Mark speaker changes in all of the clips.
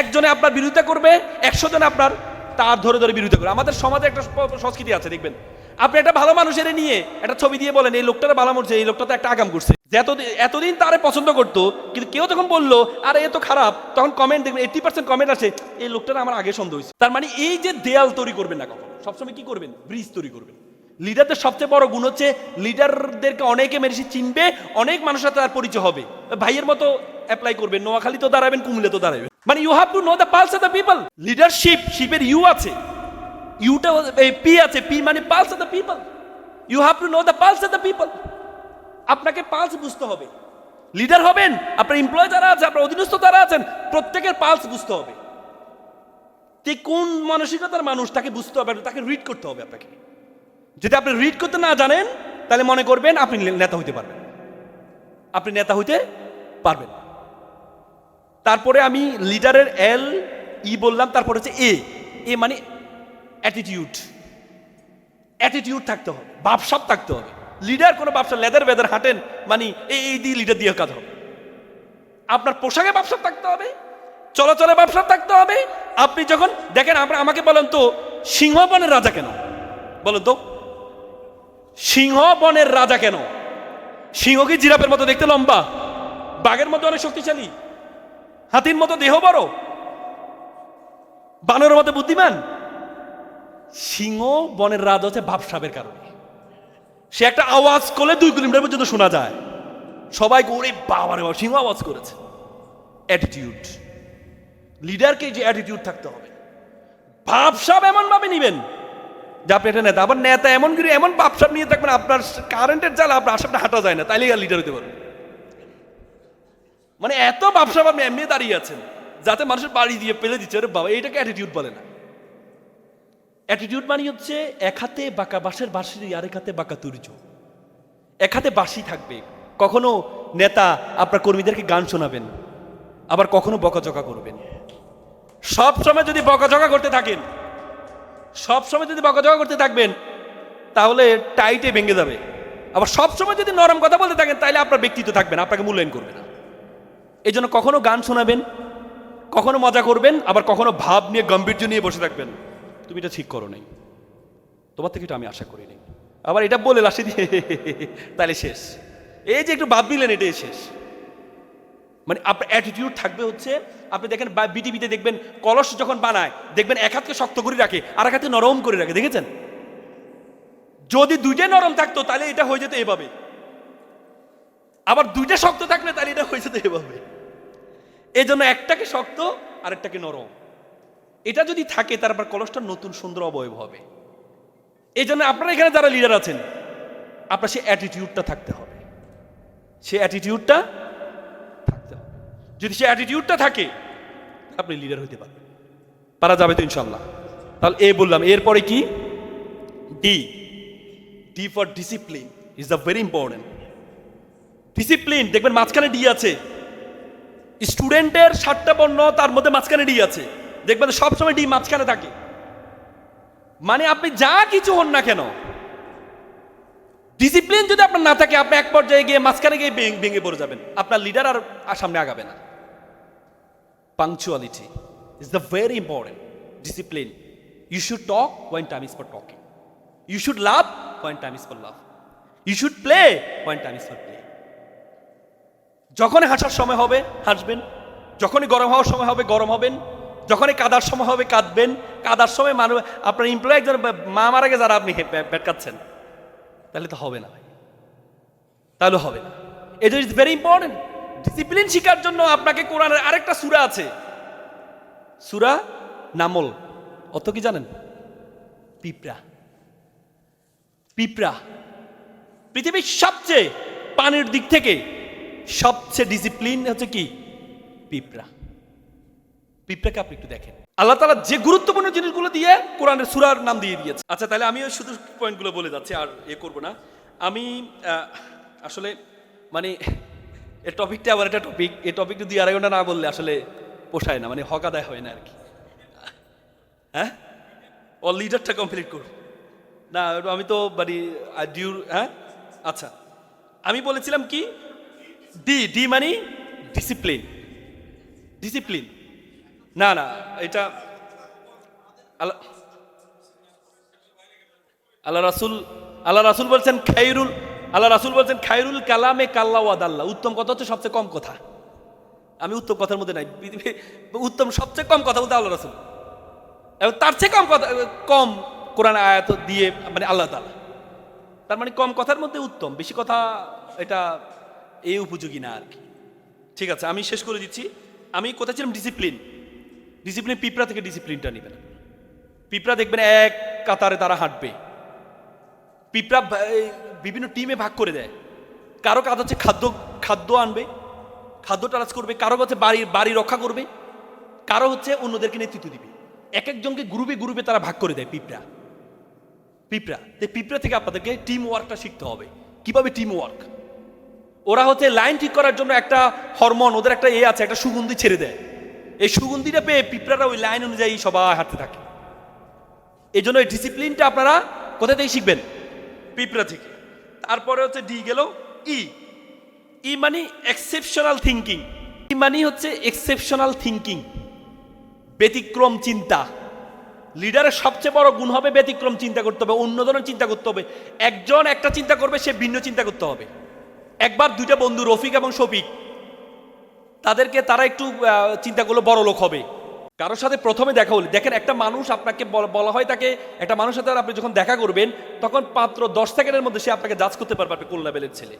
Speaker 1: একজনে আপনার বিরোধিতা করবে, একশো জনে আপনার তার ধরে ধরে বিরোধিতা করবে। আমাদের সমাজে একটা সংস্কৃতি আছে, দেখবেন। আপনি একটা ভালো মানুষের নিয়ে একটা ছবি দিয়ে বলেন, এই লোকটার ভালো করছে এই লোকটা তো একটা আগাম করছে। এতদিন তারে পছন্দ করতো, কিন্তু কেউ যখন বলল, আরে, এ তো খারাপ, তখন কমেন্ট দেখবেন এইটি পার্সেন্ট কমেন্ট আছে এই লোকটার আমার আগে সন্দেহ হয়েছে। তার মানে এই যে দেয়াল তৈরি করবেন না কখনো, সবসময় কি করবেন? ব্রিজ তৈরি করবেন। লিডারদের সবচেয়ে বড় গুণ হচ্ছে, লিডারদেরকে অনেকে মেরেছি চিনবে, অনেক মানুষের তার পরিচয় হবে। ভাইয়ের মতো অ্যাপ্লাই করবেন। নোয়াখালী তো দাঁড়াবেন, কুমিল্লে তো দাঁড়াবেন। মানে you have to know the pulse of the people leadership শিপের U আছে। ইউটা পি আছে। পি মানে pulse of the people you have to know the pulse of the people আপনাকে পালস বুঝতে হবে। লিডার হবেন, আপনার এমপ্লয় যারা আছে, আপনার অধীনস্থ যারা আছেন, প্রত্যেকের পালস বুঝতে হবে। তে কোন মানসিকতার মানুষ, তাকে বুঝতে হবে, তাকে রিড করতে হবে আপনাকে। যদি আপনি রিড করতে না জানেন, তাহলে মনে করবেন আপনি নেতা হইতে পারবেন আপনি নেতা হইতে পারবেন তারপরে আমি লিডারের এল ই বললাম, তারপর হচ্ছে এ এ মানে অ্যাটিটিউড অ্যাটিটিউড থাকতে হবে, বাপসাপ থাকতে হবে। লিডার কোনো বাপসা লেদার বেদার হাঁটেন মানে এই এই দিয়ে লিডার দিয়ে কাজ হবে। আপনার পোশাকে ব্যবসা থাকতে হবে, চলাচলে ব্যবসা থাকতে হবে। আপনি যখন, দেখেন আমরা, আমাকে বলেন তো, সিংহ বনের রাজা কেন? বলেন তো, সিংহ বনের রাজা কেন? সিংহ কি জিরাফের মতো দেখতে লম্বা? বাঘের মতো অনেক শক্তিশালী? হাতির মতো দেহ বড়। বানরের মতো বুদ্ধিমান। সিংহ বনের রাজা হচ্ছে ভাবসাবের কারণে। সে একটা আওয়াজ করলে দুই কিলোমিটার পর্যন্ত শোনা যায়। সবাই ওরে বাবারে বাবা, সিংহ আওয়াজ করেছে। অ্যাটিটিউড লিডারকে যে অ্যাটিটিউড থাকতে হবে। ভাবসাব এমন ভাবে নিবেন। যে আপনি একটা নেতা, আবার নেতা এমন করে এমন ভাবসাব নিয়ে থাকবেন, আপনার কারেন্টের জাল আপনার আসামটা হাঁটা যায় না। তাইলে লিডার হতে পারবেন মানে এত ভাবসাব আপনি এমনি দাঁড়িয়ে আছেন, যাতে মানুষের বাড়ি দিয়ে পেলে দিচ্ছে। আরে বাবা, এইটাকে অ্যাটিটিউড বলে না। অ্যাটিটিউড মানে হচ্ছে এক হাতে বাঁকা বাঁশের বাঁশি আরেক হাতে বাঁকা তুর্য এক হাতে বাঁশি থাকবে। কখনো নেতা আপনার কর্মীদেরকে গান শোনাবেন, আবার কখনো বকাঝকা করবেন। সব সময় যদি বকাঝকা করতে থাকেন, সব সময় যদি বকাঝকা করতে থাকবেন, তাহলে টাইটে ভেঙে যাবে। আবার সব সময় যদি নরম কথা বলতে থাকেন, তাহলে আপনার ব্যক্তিত্ব থাকবে না, আপনাকে মূল্যায়ন করবে না। এই জন্য কখনো গান শোনাবেন, কখনো মজা করবেন, আবার কখনো ভাব নিয়ে গম্ভীর্য নিয়ে বসে থাকবেন। তুমি এটা ঠিক করো নাই। তোমার থেকে এটা আমি আশা করি নাই। আবার এটা বলে লাসি দিয়ে, তাহলে শেষ। এই যে একটু ভাব দিলেন এটাই শেষ। মানে আপনার অ্যাটিটিউড থাকবে হচ্ছে, আপনি দেখেন বিটিভিতে দেখবেন, কলস যখন বানায়, দেখবেন এক হাতকে শক্ত করে রাখে, আর এক হাতে নরম করে রাখে, দেখেছেন? যদি দুইটাই নরম থাকতো, তাহলে এটা হয়ে যেত এভাবে। আবার দুইটা শক্ত থাকলে তাহলে এটা হয়ে যেত এভাবে। এই জন্য একটাকে শক্ত আর একটাকে নরম। এটা যদি থাকে তারপর কলসটা নতুন সুন্দর অবয়ব হবে। এই জন্য আপনারা এখানে যারা লিডার আছেন, আপনার সেই অ্যাটিটিউডটা থাকতে হবে। সে অ্যাটিটিউডটা থাকতে হবে। যদি সে অ্যাটিটিউডটা থাকে আপনি লিডার হইতে পারবেন। পারা যাবে তো ইনশাল্লাহ তাহলে এ বললাম, এরপরে কি? D D for discipline is the very important discipline দেখবেন মাঝখানে ডি আছে। স্টুডেন্টের সাতটা বর্ণ তার মধ্যে মাঝখানে ডি আছে। দেখবেন সবসময় ডি মাঝখানে থাকে। মানে আপনি যা কিছু হন না কেন ডিসিপ্লিন যদি আপনার না থাকে, আপনি এক পর্যায়ে গিয়ে মাঝখানে গিয়ে ভেঙে- পড়ে যাবেন। আপনার লিডার আর আর সামনে আগাবে না। Punctuality is the very important discipline you should talk when time is for talking you should love when time is for love you should play when time is for play যখনই হাসার সময় হবে, হাসবেন। যখনই গরম হওয়ার সময় হবে, গরম হবেন। যখনই কাদার সময় হবে, কাঁদবেন। কাদার সময় মানুষ আপনার এমপ্লয় একজন মা মারা গে যারা আপনি পেটকাচ্ছেন তাহলে তো হবে না ভাই। তাহলে হবে না। এটা ইজ ভেরি ইম্পর্টেন্ট ডিসিপ্লিন শিকার জন্য আপনাকে কোরআনের আরেকটা সুরা আছে। সুরা নামল। অত কি জানেন? পিঁপড়া। পিঁপড়া। পৃথিবীর সবচেয়ে পানির দিক থেকে সবচেয়ে ডিসিপ্লিন হচ্ছে কি? পিঁপড়া। পিঁপড়াকে আপনি একটু দেখেন। আল্লাহ তালা যে গুরুত্বপূর্ণ জিনিসগুলো দিয়ে কোরআনের সুরার নাম দিয়ে দিয়েছে। আচ্ছা তাহলে আমিও শুধু পয়েন্টগুলো বলে যাচ্ছি, আর এ করব না। আমি আসলে মানে এ টপিকটা আবার একটা টপিক এই টপিকটা দুই আড়াই ঘণ্টা না বললে আসলে পোষায় না মানে হক আদায় হয় না আর কি। হ্যাঁ? ও লিডারটা কমপ্লিট করুন। না, আমি তো মানে ডিউর হ্যাঁ? আচ্ছা আমি বলেছিলাম কি? ডি ডি মানে ডিসিপ্লিন ডিসিপ্লিন না না, এটা আল্লাহ রাসুল আল্লাহ রাসুল বলছেন খাইরুল, আল্লাহ রাসুল বলছেন খাইরুল কালামে কাল্লা ওয়াদাল্লাহ উত্তম কথা হচ্ছে সবচেয়ে কম কথা। আমি উত্তম কথার মধ্যে নাই। পৃথিবী, উত্তম সবচেয়ে কম কথা বলতে আল্লাহ রাসুল। এবং তার চেয়ে কম কথা, কম কোরআন আয়াত দিয়ে মানে আল্লাহ তালা তার মানে কম কথার মধ্যে উত্তম। বেশি কথা এটা এই উপযোগী না আর কি। ঠিক আছে, আমি শেষ করে দিচ্ছি। আমি কোথায় ছিলাম? ডিসিপ্লিন ডিসিপ্লিন পিঁপড়া থেকে ডিসিপ্লিনটা নেবেন পিঁপড়া দেখবেন এক কাতারে তারা হাঁটবে। পিঁপড়া বিভিন্ন টিমে ভাগ করে দেয়। কারও কাজ হচ্ছে খাদ্য খাদ্য আনবে, খাদ্য টালাজ করবে, কারও হচ্ছে বাড়ি বাড়ি রক্ষা করবে, কারও হচ্ছে অন্যদেরকে নেতৃত্ব দিবে। এক একজনকে গ্রুপে গ্রুপে তারা ভাগ করে দেয় পিঁপড়া। পিঁপড়া। পিঁপড়া থেকে আপনাদেরকে টিম ওয়ার্কটা শিখতে হবে। কীভাবে টিম ওয়ার্ক ওরা হচ্ছে লাইন ঠিক করার জন্য একটা হরমোন ওদের একটা এ আছে, একটা সুগন্ধি ছেড়ে দেয়। এই সুগন্ধিটা পেয়ে পিঁপড়ারা ওই লাইন অনুযায়ী সবাই হাঁটতে থাকে। এই জন্য এই ডিসিপ্লিনটা আপনারা কোথা থেকে শিখবেন? পিঁপড়া থেকে। তারপরে হচ্ছে ডি গেল ই ই মানে এক্সেপশনাল থিঙ্কিং ই মানে হচ্ছে এক্সেপশনাল থিঙ্কিং ব্যতিক্রম চিন্তা। লিডারের সবচেয়ে বড় গুণ হবে ব্যতিক্রম চিন্তা করতে হবে, অন্য ধরনের চিন্তা করতে হবে। একজন একটা চিন্তা করবে, সে ভিন্ন চিন্তা করতে হবে। একবার দুইটা বন্ধু, রফিক এবং শফিক, তাদেরকে তারা একটু চিন্তা করল বড় লোক হবে। কারোর সাথে প্রথমে দেখা হলে। দেখেন, একটা মানুষ আপনাকে বল- বলা হয় তাকে, একটা মানুষের সাথে আপনি যখন দেখা করবেন, তখন পাত্র দশ সেকেন্ডের মধ্যে সে আপনাকে জাজ করতে পারবে আপনি কোন লেভেলের ছেলে।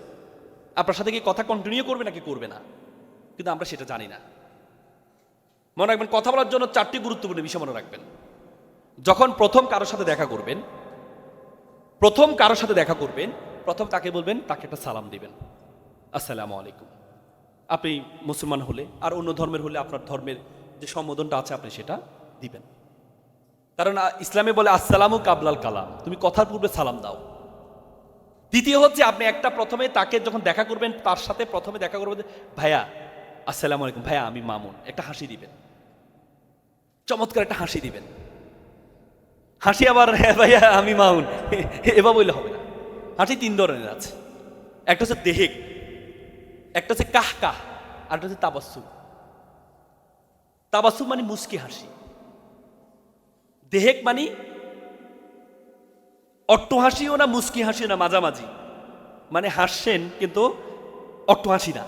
Speaker 1: আপনার সাথে কি কথা কন্টিনিউ করবে নাকি করবে না? কিন্তু আমরা সেটা জানি না। মনে রাখবেন, কথা বলার জন্য চারটি গুরুত্বপূর্ণ বিষয় মনে রাখবেন। যখন প্রথম কারোর সাথে দেখা করবেন, প্রথম কারোর সাথে দেখা করবেন প্রথম তাকে বলবেন, তাকে একটা সালাম দিবেন। আসসালামু আলাইকুম। আপনি মুসলমান হলে আর অন্য ধর্মের হলে আপনার ধর্মের যে সম্বোধনটা আছে, আপনি সেটা দিবেন। কারণ ইসলামে বলে, আসসালামু কাবলাল কালাম। তুমি কথার পূর্বে সালাম দাও। দ্বিতীয় হচ্ছে, আপনি একটা প্রথমে তাকে যখন দেখা করবেন, তার সাথে প্রথমে দেখা করবেন, ভাইয়া, আসসালামু আলাইকুম। ভাইয়া, আমি মামুন। একটা হাসি দিবেন। চমৎকার একটা হাসি দিবেন। হাসি আবার হ্যাঁ ভাইয়া, আমি মাউন এবার বললে হবে হাসি তিন ধরনের আছে। একটা হচ্ছে দেহেক, একটা হচ্ছে কাহ কাহ আর একটা হচ্ছে তাবাসু তাবাসু মানে মুস্কি হাসি। দেহেক মানে অট্ট হাসিও না, মুস্কি হাসিও না, মাঝামাঝি। মানে হাসছেন, কিন্তু অট্ট হাসি না।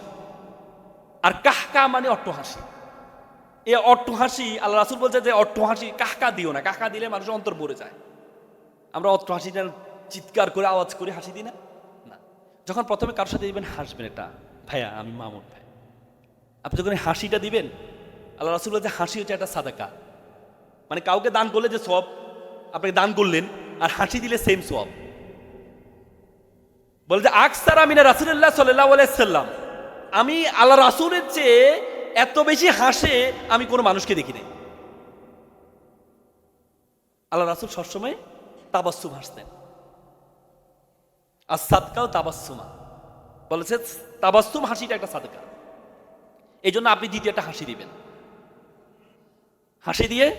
Speaker 1: আর কাহ কাহ মানে অট্ট হাসি। এ অট্ট হাসি, আল্লাহ রাসুল বলছে যে অট্ট হাসি কাহকা দিও না। কাহকা দিলে মানুষের অন্তর ভরে যায়। আমরা অট্ট হাসিটা চিৎকার করে আওয়াজ করে হাসি দিই না? না। যখন প্রথমে কারোর সাথে দিবেন হাসবেন এটা, ভাইয়া, আমি মামুন ভাই। আপনি যখন হাসিটা দিবেন, আল্লাহ রাসুল যে হাসি হচ্ছে একটা সাদাকা। মানে কাউকে দান করলে যে সব আপনাকে দান করলেন, আর হাসি দিলে সেম সব বলে যে, আকসার আমিনা রাসুল্লাহ সাল্লাহ সাল্লাম। আমি আল্লাহ রাসুলের চেয়ে এত বেশি হাসে, আমি কোনো মানুষকে দেখি নাই। আল্লাহ রাসুল সবসময় তাবাস্সুম হাসতেন। আর সাদকাও তাবাস্সুমা। বলেছে, তাবাস্সুম হাসিটা একটা সাদকা। এই জন্য আপনি দ্বিতীয় একটা হাসি দিবেন। হাসি দিয়ে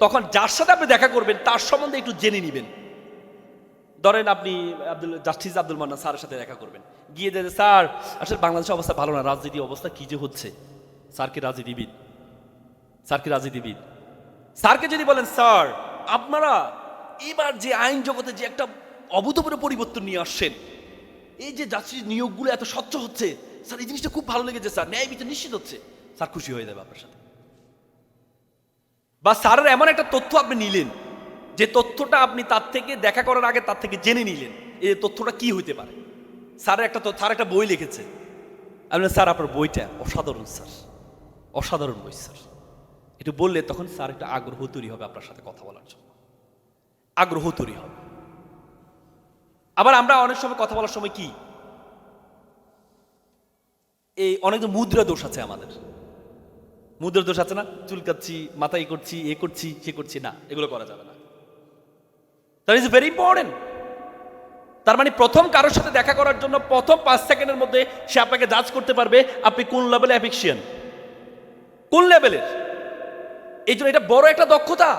Speaker 1: তখন যার সাথে আপনি দেখা করবেন, তার সম্বন্ধে একটু জেনে নেবেন। ধরেন আপনি আব্দুল, জাস্টিস আব্দুল মান্না স্যারের সাথে দেখা করবেন। গিয়ে যে, স্যার, আসলে বাংলাদেশের অবস্থা ভালো না রাজনীতি অবস্থা কী যে হচ্ছে? স্যারকে রাজনীতিবিদ। স্যারকে রাজনীতিবিদ। স্যারকে যদি বলেন, স্যার, আপনারা এবার যে আইন জগতে যে একটা অভূতপূর্ব পরিবর্তন নিয়ে আসছেন। এই যে জাস্টিস নিয়োগগুলো এত স্বচ্ছ হচ্ছে স্যার এই জিনিসটা খুব ভালো লেগেছে স্যার। ন্যায় বিচার নিশ্চিত হচ্ছে। স্যার খুশি হয়ে যাবে আপনার সাথে। বা স্যারের এমন একটা তথ্য আপনি নিলেন যে তথ্যটা আপনি তার থেকে দেখা করার আগে তার থেকে জেনে নিলেন এই তথ্যটা কি হইতে পারে? স্যারের একটা স্যার একটা বই লিখেছে। বললাম, স্যার আপনার বইটা অসাধারণ স্যার। অসাধারণ বই স্যার। একটু বললে তখন স্যার একটা আগ্রহ তৈরি হবে আপনার সাথে কথা বলার জন্য। আগ্রহ তৈরি হবে। আবার আমরা অনেক সময় কথা বলার সময় কি? এই অনেক মুদ্রা দোষ আছে আমাদের। মুদ্রা দোষ আছে না? চুলকাচ্ছি মাথায় করছি, এ করছি, সে করছি, না, এগুলো করা যাবে না। দ্যাট ইজ ভেরি ইম্পর্টেন্ট তার মানে প্রথম কারোর সাথে দেখা করার জন্য প্রথম পাঁচ সেকেন্ডের মধ্যে সে আপনাকে জাজ করতে পারবে, আপনি কোন লেভেলে অ্যাফিকশিয়ান কোন লেভেলের এই জন্য এটা বড় একটা দক্ষতা।